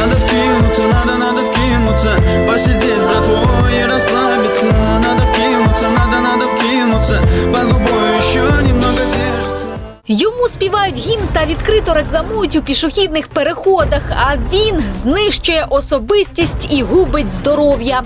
Надо вкинуться, надо, надо вкинуться Посидеть с братвой и расслабиться Надо вкинуться, надо, надо вкинуться Под губой еще немного Йому співають гімн та відкрито рекламують у пішохідних переходах. А він знищує особистість і губить здоров'я.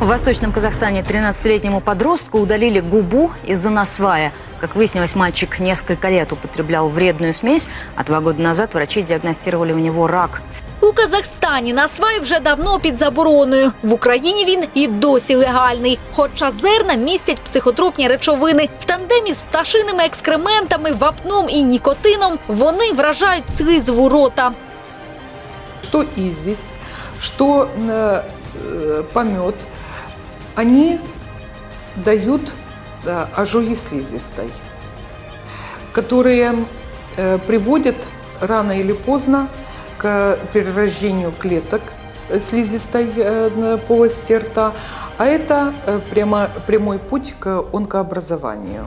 В Восточном Казахстане 13-летнему подростку удалили губу из-за насвая. Как выяснилось, мальчик несколько лет употреблял вредную смесь, а два года назад врачи диагностировали у него рак. У Казахстані насвай вже давно під забороною. В Україні він і досі легальний. Хоча зерна містять психотропні речовини. В тандемі з пташиними екскрементами, вапном і нікотином вони вражають слизову рота. что известь, что э, э, помет, они дают да, ожоги слизистой, которые э, приводят рано или поздно к перерождению клеток э, слизистой э, на полости рта, а это э, прямо, прямой путь к онкообразованию.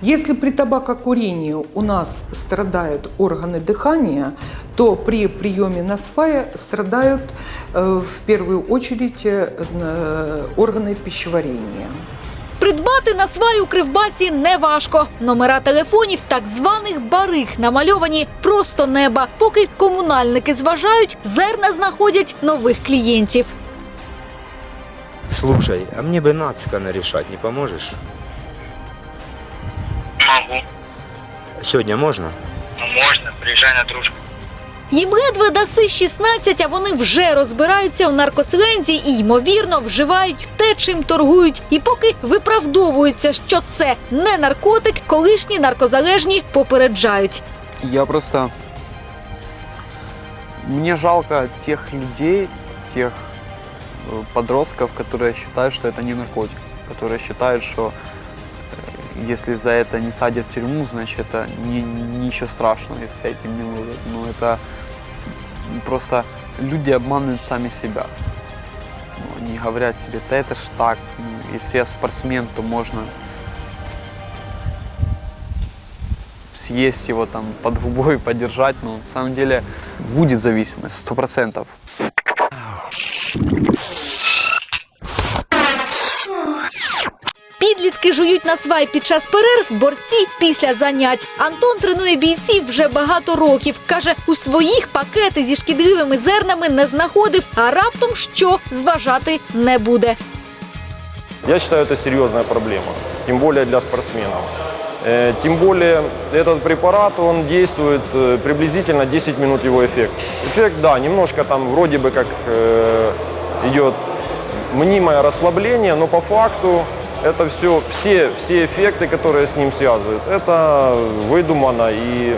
Если при табакокурении у нас страдают органы дыхания, то при приеме насвая страдают э, в первую очередь э, э, органы пищеварения. Придбати на сваю кривбасі неважко. Номера телефонів так званих бариг намальовані просто неба. Поки комунальники зважають, зерна знаходять нових клієнтів. Слушай, а мне бы нацкана решать не поможешь? Могу. Сегодня можно? Ну, можно. Приезжай на дружбу. Їм ледве даси 16, а вони вже розбираються у наркослензі і, ймовірно, вживають те, чим торгують. І поки виправдовуються, що це не наркотик, колишні наркозалежні попереджають. Я просто... Мне жалко тех людей, тех э, подростков, которые считают, что это не наркотик, которые считают, что э, если за это не садят в тюрьму, значит это не, ничего страшного, если этим не ловят. Но это просто люди обманывают сами себя. Ну, Они говорят себе, да это ж так, ну, если я спортсмен, то можно съесть его там под губой, подержать, но на самом деле будет зависимость, сто процентов. Підлітки жують на свай під час перерв, борці після занять. Антон тренує бійців вже багато років. Каже, у своїх пакети зі шкідливими зернами не знаходив, а раптом що зважати не буде. Я считаю, это серьезная проблема, тем более для спортсменов. Э, Тем более этот препарат, он действует э, приблизительно 10 минут его эффект. Эффект, да, немножко там вроде бы как э, идет мнимое расслабление, но по факту это все, все, все эффекты, которые с ним связывают, это выдумано и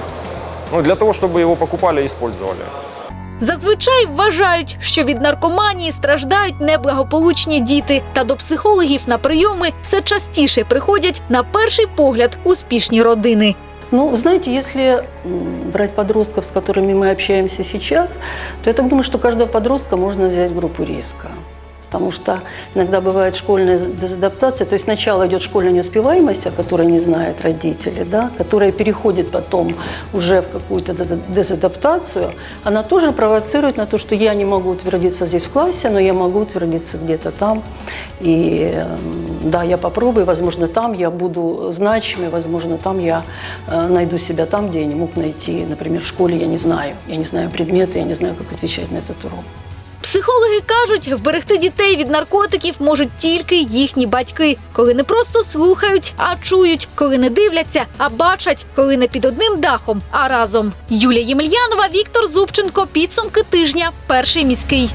ну, для того, чтобы его покупали и использовали. Зазвичай вважають, що від наркоманії страждають неблагополучні діти, та до психологів на прийоми все частіше приходять на перший погляд успішні родини. Ну, знаете, если м, брать подростков, с которыми мы общаемся сейчас, то я так думаю, что каждого подростка можно взять в группу риска. Потому что иногда бывает школьная дезадаптация, то есть сначала идет школьная неуспеваемость, о которой не знают родители, да, которая переходит потом уже в какую-то деза- дезадаптацию, она тоже провоцирует на то, что я не могу утвердиться здесь в классе, но я могу утвердиться где-то там. И м, да, я попробую, возможно, там я буду значимой, возможно, там я э, найду себя там, где я не мог найти, например, в школе я не знаю. Я не знаю предметы, я не знаю, как отвечать на этот урок. Психологи кажуть, вберегти дітей від наркотиків можуть тільки їхні батьки, коли не просто слухають, а чують, коли не дивляться, а бачать, коли не під одним дахом, а разом. Юлія Ємельянова, Віктор Зубченко. Підсумки тижня. Перший міський.